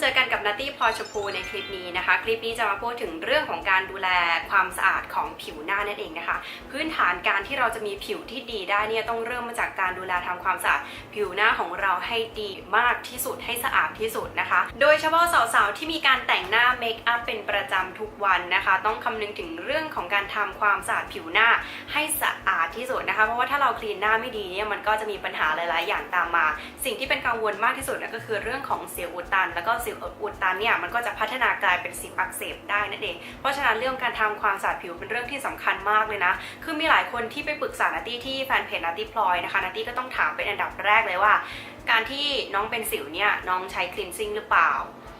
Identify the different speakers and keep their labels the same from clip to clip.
Speaker 1: เจอกันกับนัตตี้พลอชพูในคลิปนี้นะคะ คลิปนี้จะมาพูดถึงเรื่องของการดูแลความสะอาดของผิวหน้านั่นเองนะคะ พื้นฐานการที่เราจะมีผิวที่ดีได้เนี่ยต้องเริ่มมาจากการดูแลทำความสะอาดผิวหน้าของเราให้ดีมากที่สุดให้สะอาดที่สุดนะคะ โดยเฉพาะสาวๆที่มีการแต่งหน้าเมคอัพเป็นประจำทุกวันนะคะ ต้องคำนึงถึงเรื่องของการทำความสะอาดผิวหน้าให้สะอาดที่สุดนะคะ เพราะว่าถ้าเราคลีนหน้าไม่ดีเนี่ยมันก็จะมีปัญหาหลาย ๆ อย่างตามมา สิ่งที่เป็นกังวลมากที่สุดนะก็คือเรื่องของสิวอุดตัน แล้วก็สิวอุดตันเนี่ยมันก็จะพัฒนากลายเป็นสิวอักเสบได้นั่นเอง เพราะฉะนั้นเรื่องการทำความสะอาดผิวเป็นเรื่องที่สำคัญมากเลยนะ คือมีหลายคนที่ไปปรึกษานาตี้ที่แฟนเพจนาตี้พลอยนะคะนาตี้ก็ต้องถามเป็นอันดับแรกเลยว่า การที่น้องเป็นสิวเนี่ยน้องใช้คลีนซิ่งหรือเปล่า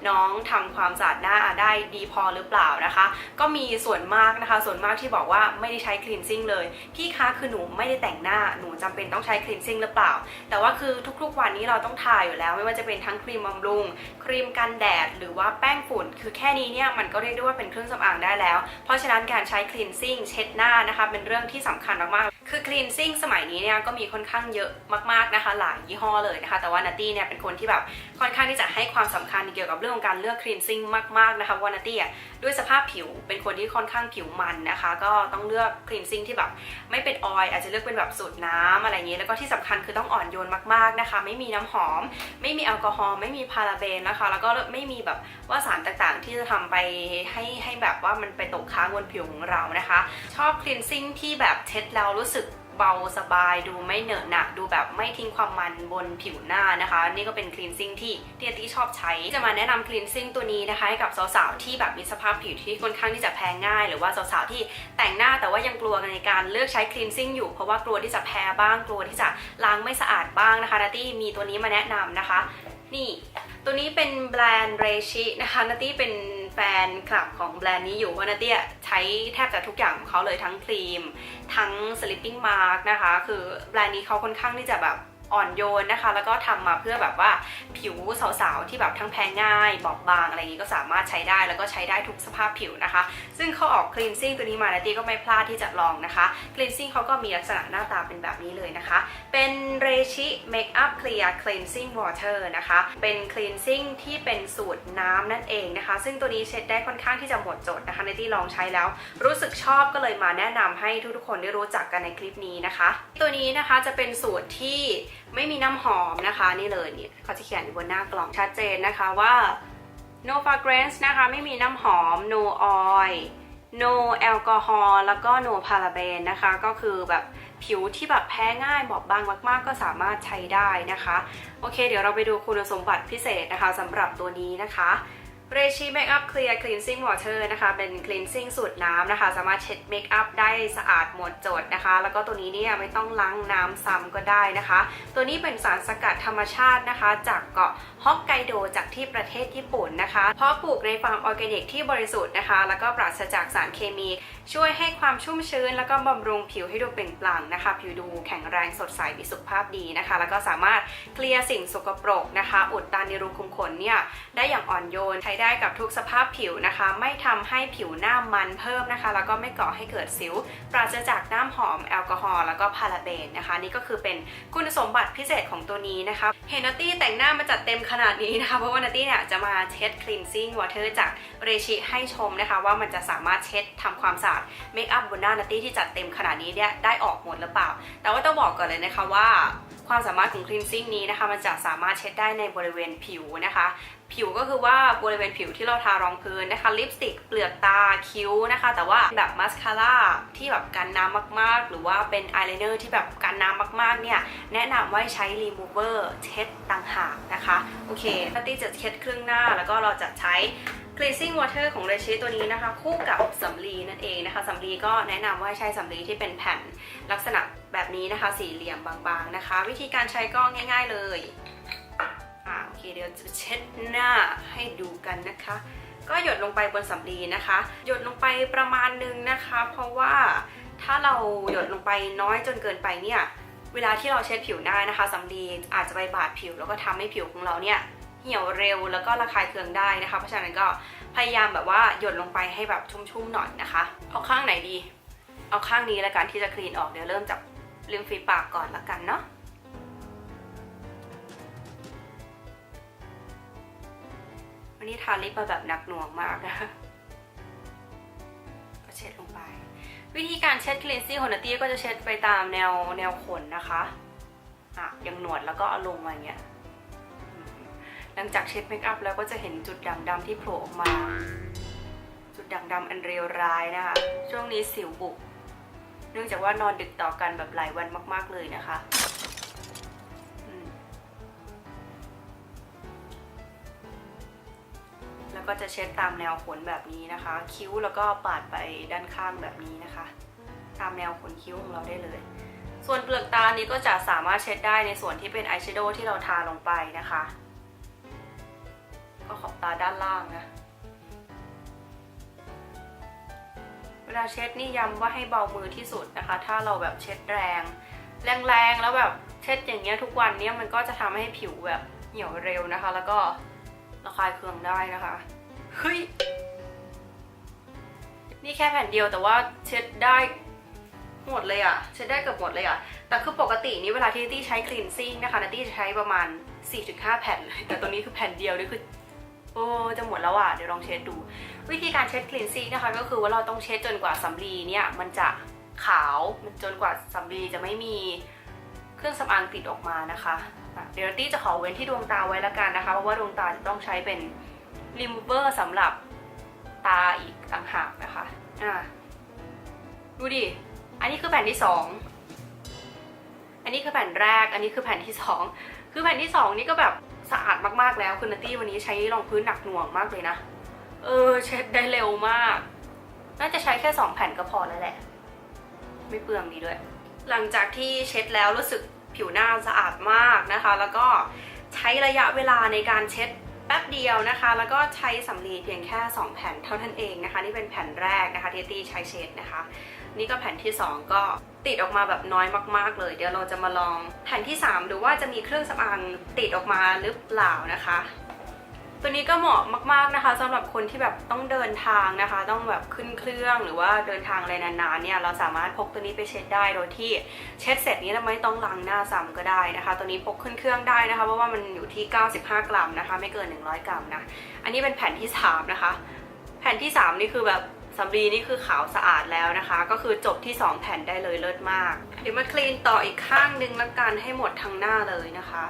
Speaker 1: น้องทำความสะอาดหน้าได้ดีพอหรือเปล่านะคะ ก็มีส่วนมากนะคะ ส่วนมากที่บอกว่าไม่ได้ใช้คลีนซิ่งเลย พี่คะคือหนูไม่ได้แต่งหน้าหนูจำเป็นต้องใช้คลีนซิ่งหรือเปล่า แต่ว่าคือทุกๆวันนี้เราต้องทาอยู่แล้ว ไม่ว่าจะเป็นทั้งครีมบำรุง ครีมกันแดด หรือว่าแป้งฝุ่น คือแค่นี้เนี่ยมันก็เรียกได้ว่าเป็นเครื่องสำอางได้แล้ว เพราะฉะนั้นการใช้คลีนซิ่งเช็ดหน้านะคะเป็นเรื่องที่สำคัญมากๆคือคลีนซิ่งสมัยนี้เนี่ยก็มีค่อนข้างเยอะมากๆนะคะ หลายยี่ห้อเลยนะคะ แต่ว่านัตตี้เนี่ยเป็นคนที่แบบค่อนข้างที่จะให้ความสำคัญเกี่ยวกับเรื่องของการเลือกคลีนซิ่งมากๆนะคะว่านัตตี้อะด้วยสภาพผิวเป็นคนที่ค่อนข้างผิวมันนะคะ ก็ต้องเลือกคลีนซิ่งที่แบบไม่เป็นออยล์อาจจะเลือกเป็นแบบสูตรน้ำอะไรอย่างนี้แล้วก็ที่สำคัญคือต้องอ่อนโยนมากๆนะคะ ไม่มีน้ำหอม ไม่มีแอลกอฮอล์ไม่มีพาราเบนนะคะ แล้วก็ไม่มีแบบว่าสารต่างๆ ที่จะทำไปให้ให้แบบว่ามันไปตกค้างบนผิวของเรานะคะ ชอบคลีนซิ่งที่แบบเช็ดแล้วรู้สึก เบาสบายดูไม่เหนอะหนะดูแบบไม่ทิ้งความมันบนผิวหน้านะคะ นี่ก็เป็นคลีนซิ่งที่ที่อาตี้ชอบใช้ จะมาแนะนำคลีนซิ่งตัวนี้นะคะให้กับสาวๆที่แบบมีสภาพผิวที่ค่อนข้างที่จะแพ้ง่าย หรือว่าสาวๆที่แต่งหน้าแต่ว่ายังกลัวในการเลือกใช้คลีนซิ่งอยู่เพราะว่ากลัวที่จะแพ้บ้างกลัวที่จะล้างไม่สะอาดบ้างนะคะนัตตี้มีตัวนี้มาแนะนำนะคะ นี่ ตัวนี้เป็นแบรนด์เรชินะคะนัตตี้เป็น แฟนคลับของแบรนด์นี้อยู่เพราะนาเตี้ใช้แทบจะทุกอย่างของเขาเลยทั้งครีม ทั้งสลิปปิ้งมาร์กนะคะ คือแบรนด์นี้เขาค่อนข้างที่จะแบบ อ่อนโยนนะคะ แล้วก็ทำมาเพื่อแบบว่าผิวสาวๆที่แบบทั้งแพ้ง่าย บอบบางอะไรอย่างนี้ก็สามารถใช้ได้แล้วก็ใช้ได้ทุกสภาพผิวนะคะ ซึ่งเขาออก cleansing ตัวนี้มานะตีก็ไม่พลาดที่จะลองนะคะ cleansing เขาก็มีลักษณะหน้าตาเป็นแบบนี้เลยนะคะ เป็น Reishi Makeup Clear Cleansing Water นะคะ เป็น cleansing ที่เป็นสูตรน้ำนั่นเองนะคะ ซึ่งตัวนี้เช็ดได้ค่อนข้างที่จะหมดจดนะคะในที่ลองใช้แล้ว รู้สึกชอบก็เลยมาแนะนำให้ทุกๆคนได้รู้จักกันในคลิปนี้นะคะ ตัวนี้นะคะจะเป็นสูตรที่ ไม่มีน้ำหอมนะคะ นี่เลยเนี่ยเขาจะเขียนอยู่บนหน้ากล่องชัดเจนนะคะว่า no fragrance นะคะ ไม่มีน้ำหอม no oil no alcohol แล้วก็ no paraben นะคะ ก็คือแบบผิวที่แบบแพ้ง่ายบอบบางมาก ๆ ก็สามารถใช้ได้นะคะ โอเค เดี๋ยวเราไปดูคุณสมบัติพิเศษนะคะสำหรับตัวนี้นะคะ เรชิเมคอัพเคลียร์คลีนซิ่งวอเตอร์นะคะ เป็นคลีนซิ่งสูตรน้ำนะคะ สามารถเช็ดเมคอัพได้สะอาดหมดจดนะคะ แล้วก็ตัวนี้เนี่ยไม่ต้องล้างน้ำซ้ำก็ได้นะคะ ตัวนี้เป็นสารสกัดธรรมชาตินะคะ จากเกาะฮอกไกโดจากที่ประเทศญี่ปุ่นนะคะ เพราะปลูกในฟาร์มออร์แกนิกที่บริสุทธิ์นะคะ แล้วก็ปราศจากสารเคมี ช่วยให้ความชุ่มชื้น แล้วก็บำรุงผิวให้ดูเปล่งปลั่งนะคะ ผิวดูแข็งแรงสดใสมีสุขภาพดีนะคะ แล้วก็สามารถเคลียร์สิ่งสกปรกนะคะ อุดตันในรูขุมขนเนี่ยได้อย่างอ่อนโยนใช้ได้กับทุกสภาพผิวนะคะ ไม่ทำให้ผิวหน้ามันเพิ่มนะคะ แล้วก็ไม่ก่อให้เกิดสิว ปราศจากน้ำหอมแอลกอฮอล์แล้วก็พาราเบนนะคะ นี่ก็คือเป็นคุณสมบัติพิเศษของตัวนี้นะคะเฮนนตี้แต่งหน้ามาจัดเต็มขนาดนี้นะคะ เพราะว่านัตตี้เนี่ยจะมาเช็ด cleansing water จากเรชิให้ชมนะคะ ว่ามันจะสามารถเช็ดทำความสะอาดเมคอัพบนหน้านัตตี้ที่จัดเต็มขนาดนี้เนี่ยได้ออกหมดหรือเปล่า แต่ว่าต้องบอกก่อนเลยนะคะว่าความสามารถของ cleansing นี้นะคะมันจะสามารถเช็ดได้ในบริเวณผิวนะคะ ผิวก็คือว่าบริเวณผิวที่เราทารองพื้นนะคะลิปสติกเปลือกตาคิ้วนะคะ แต่ว่าแบบมาสคาร่าที่แบบกันน้ำมากๆ หรือว่าเป็นอายไลเนอร์ที่แบบกันน้ำมากๆเนี่ยแนะนำว่าให้ใช้รีมูเวอร์เช็ดต่างหากนะคะโอเคนัตตี้จะเช็ดครึ่งหน้าแล้วก็เราจะใช้ cleansing water ของเรชิตัวนี้นะคะ คู่กับสำลีนั่นเองนะคะสำลีก็แนะนำว่าให้ใช้สำลีที่เป็นแผ่นลักษณะแบบนี้นะคะ สี่เหลี่ยมบางๆนะคะ วิธีการใช้ก็ง่าย ๆเลยอ่าโอเคเดี๋ยวจะเช็ดหน้าให้ดูกันนะคะ ก็หยดลงไปบนสำลีนะคะ หยดลงไปประมาณนึงนะคะ เพราะว่าถ้าเราหยดลงไปน้อยจนเกินไปเนี่ยเวลาที่เราเช็ดผิวหน้านะคะสำลีอาจจะไปบาดผิวแล้วก็ทำให้ผิวของเราเนี่ย เหี่ยวเร็วแล้วก็ระคายเคืองได้นะคะ เพราะฉะนั้นก็พยายามแบบว่าหยดลงไปให้แบบชุ่มๆหน่อยนะคะ เอาข้างไหนดี เอาข้างนี้แล้วกันที่จะคลีนออกเดี๋ยวเริ่มจากริมฝีปากก่อนละกันเนาะวันนี้ทาลิปมาแบบหนักหน่วงมากนะคะก็เช็ดลงไป วิธีการเช็ดคลีนซี่ขอนัตตี้ก็จะเช็ดไปตามแนวแนวขนนะคะอะยังหนวดแล้วก็เอาลงมาอย่างเงี้ย หลังจากเช็ดเมคอัพแล้วก็จะเห็นจุดด่างดำที่โผล่ออกมา จุดด่างดำอันเลวร้ายนะคะ ช่วงนี้สิวบุก เนื่องจากว่านอนดึกต่อกันแบบหลายวันมากๆเลยนะคะแล้วก็จะเช็ดตามแนวขนแบบนี้นะคะ คิ้วแล้วก็ปาดไปด้านข้างแบบนี้นะคะ ตามแนวขนคิ้วของเราได้เลย ส่วนเปลือกตานี้ก็จะสามารถเช็ดได้ในส่วนที่เป็นอายแชโดว์ที่เราทาลงไปนะคะ ก็ขอบตาด้านล่างนะ เวลาเช็ดนี่ย้ำว่าให้เบามือที่สุดนะคะ ถ้าเราแบบเช็ดแรง แรงๆแล้วแบบเช็ดอย่างเงี้ยทุกวันเนี้ยมันก็จะทำให้ผิวแบบเหี่ยวเร็วนะคะ แล้วก็ระคายเคืองได้นะคะเฮ้ยนี่แค่แผ่นเดียวแต่ว่าเช็ดได้หมดเลยอะเช็ดได้เกือบหมดเลยอะแต่คือปกตินี่เวลาที่ตี้ใช้คลีนซิ่งนะคะนัตตี้จะใช้ประมาณ 4-5 แผ่นเลย แต่ตัวนี้คือแผ่นเดียวนี่คือ โอ้จะหมดแล้วอะ เดี๋ยวลองเช็ดดู วิธีการเช็ดคลีนซิ่งนะคะ ก็คือว่าเราต้องเช็ดจนกว่าสำลีเนี่ยมันจะขาวมันจนกว่าสำลีจะไม่มีเครื่องสำอางติดออกมานะคะเดี๋ยวตี้จะขอเว้นที่ดวงตาไว้ล้วกันนะคะ เพราะว่าดวงตาจะต้องใช้เป็นรีมูเวอร์สำหรับตาอีกต่างหากนะคะอะดูดิ อันนี้คือแผ่นที่สอง อันนี้คือแผ่นแรก อันนี้คือแผ่นที่สอง คือแผ่นที่สองนี่ก็แบบ สะอาดมากๆแล้วคุณนัตตี้วันนี้ใช้รองพื้นหนักหน่วงมากเลยนะ เออเช็ดได้เร็วมาก น่าจะใช้แค่ 2 แผ่นก็พอแล้วแหละ ไม่เปลืองดีด้วย หลังจากที่เช็ดแล้วรู้สึกผิวหน้าสะอาดมากนะคะ แล้วก็ใช้ระยะเวลาในการเช็ดแป๊บเดียวนะคะ แล้วก็ใช้สำลีเพียงแค่ 2 แผ่นเท่านั้นเองนะคะ นี่เป็นแผ่นแรกนะคะที่ตีใช้เช็ดนะคะ นี่ก็แผ่นที่ 2 ก็ ติดออกมาแบบน้อยมาก ๆ เลย เดี๋ยวเราจะมาลองแผ่นที่ 3 ดูว่าจะมีเครื่องสำอางติดออกมาหรือเปล่านะคะ ตัวนี้ก็เหมาะมาก ๆนะคะสำหรับคนที่แบบต้องเดินทางนะคะ ต้องแบบขึ้นเครื่องหรือว่าเดินทางอะไรนานๆเนี่ยเราสามารถพกตัวนี้ไปเช็ดได้โดยที่เช็ดเสร็จนี้เราไม่ต้องล้างหน้าซ้ำก็ได้นะคะ ตัวนี้พกขึ้นเครื่องได้นะคะ เพราะว่ามันอยู่ที่ 95 กรัมนะคะ ไม่เกิน 100 กรัมนะอันนี้เป็นแผ่นที่3นะคะแผ่นที่ 3 นี่คือแบบ สำลีนี่คือขาวสะอาดแล้วนะคะ ก็คือจบที่ 2 แผ่นได้เลยเลิศมาก เดี๋ยวมาคลีนต่ออีกข้างนึงละกันให้หมดทั้งหน้าเลยนะคะ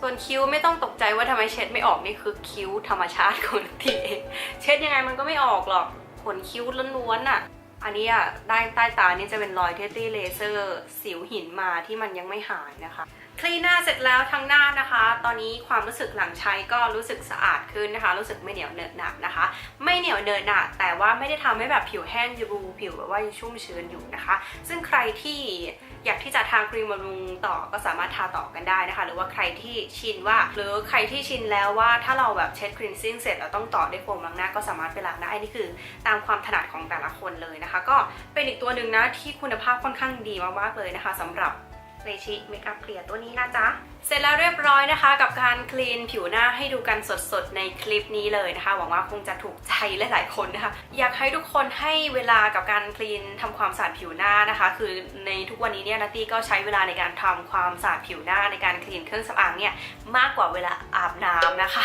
Speaker 1: ส่วนคิ้วไม่ต้องตกใจว่าทำไมเช็ดไม่ออกนี่คือคิ้วธรรมชาติของทีเองเช็ดยังไงมันก็ไม่ออกหรอกขนคิ้วล้วนๆน่ะ อันนี้อะด้ใต้ตานี่จะเป็นรอยเทสตี้เลเซอร์ สิวหินมาที่มันยังไม่หายนะคะ คลีนหน้าเสร็จแล้วทั้งหน้านะคะ ตอนนี้ความรู้สึกหลังใช้ก็รู้สึกสะอาดขึ้นนะคะ รู้สึกไม่เหนียวเหนอะหนะนะคะ ไม่เหนียวเหนอะหนะแต่ว่าไม่ได้ทำให้แบบผิวแห้งยูผิวแบบว่ายังชุ่มชื้นอยู่นะคะ ซึ่งใครที่อยากที่จะทาครีมบำรุงต่อก็สามารถทาต่อกันได้นะคะ หรือว่าใครที่ชินว่า หรือใครที่ชินแล้วว่าถ้าเราแบบเช็ดครีนซิ่งเสร็จเราต้องต่อด้วยโฟมล้างหน้าก็สามารถไปล้างได้อันนี่คือ ตามความถนัดของแต่ละคนเลยนะคะ ก็เป็นอีกตัวหนึ่งนะที่คุณภาพค่อนข้างดีมากๆเลยนะคะสำหรับ เรชิเมคอัพเคลียร์ตัวนี้นะจ๊ะ เสร็จแล้วเรียบร้อยนะคะ กับการคลีนผิวหน้าให้ดูกันสดๆในคลิปนี้เลยนะคะ หวังว่าคงจะถูกใจหลายๆคนนะคะ อยากให้ทุกคนให้เวลากับการคลีนทำความสะอาดผิวหน้านะคะ คือในทุกวันนี้เนี่ยนัตตี้ก็ใช้เวลาในการทำความสะอาดผิวหน้าในการคลีนเครื่องสำอางเนี่ยมากกว่าเวลาอาบน้ำนะคะ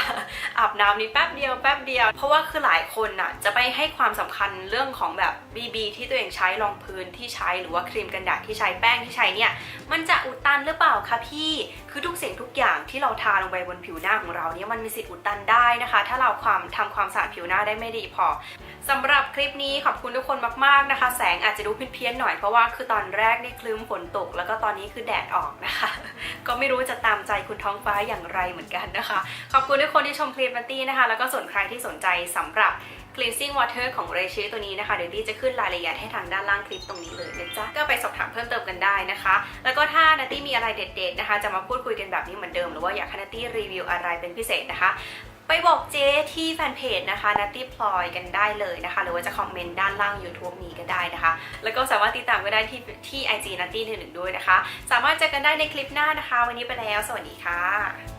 Speaker 1: อาบน้ำนี่แป๊บเดียวแป๊บเดียว เพราะว่าคือหลายคนน่ะจะไปให้ความสำคัญเรื่องของแบบ BB ที่ตัวเองใช้รองพื้นที่ใช้หรือว่าครีมกันแดดที่ใช้แป้งที่ใช้เนี่ยมันจะอุด ตันหรือเปล่าคะพี่ คือทุกสิ่งทุกอย่างที่เราทาลงไปบนผิวหน้าของเราเนี่ยมันมีสิทธิ์อุดตันได้นะคะ ถ้าเราความทำความสะอาดผิวหน้าได้ไม่ดีพอสำหรับคลิปนี้ขอบคุณทุกคนมากๆนะคะ แสงอาจจะดูเพี้ยนๆหน่อยเพราะว่าคือตอนแรกนี่คลึ้มฝนตก แล้วก็ตอนนี้คือแดดออกนะคะ ก็ไม่รู้จะตามใจคุณท้องฟ้าอย่างไรเหมือนกันนะคะ ขอบคุณทุกคนที่ชมคลิปนันตี้นะคะ แล้วก็ส่วนใครที่สนใจสำหรับ cleansing water ของเรชิตัวนี้นะคะ เดี๋ยวดีจะขึ้นรายละเอียดให้ทางด้านล่างคลิปตรงนี้เลยนะจ๊ะ ก็ไปสอบถามเพิ่มเติมกันได้นะคะ แล้วก็ถ้านัตตี้มีอะไรเด็ดๆนะคะ จะมาพูดคุยกันแบบนี้เหมือนเดิม หรือว่าอยากให้นัตตี้รีวิวอะไรเป็นพิเศษนะคะไปบอกเจ๊ที่แฟนเพจนะคะนัตตี้พลอยกันได้เลยนะคะ หรือว่าจะคอมเมนต์ด้านล่าง YouTube นี้ก็ได้นะคะ แล้วก็สามารถติดตามก็ได้ที่ที่ IG นัตตี้หนึ่งด้วยนะคะ สามารถเจอกันได้ในคลิปหน้านะคะ วันนี้ไปแล้ว สวัสดีค่ะ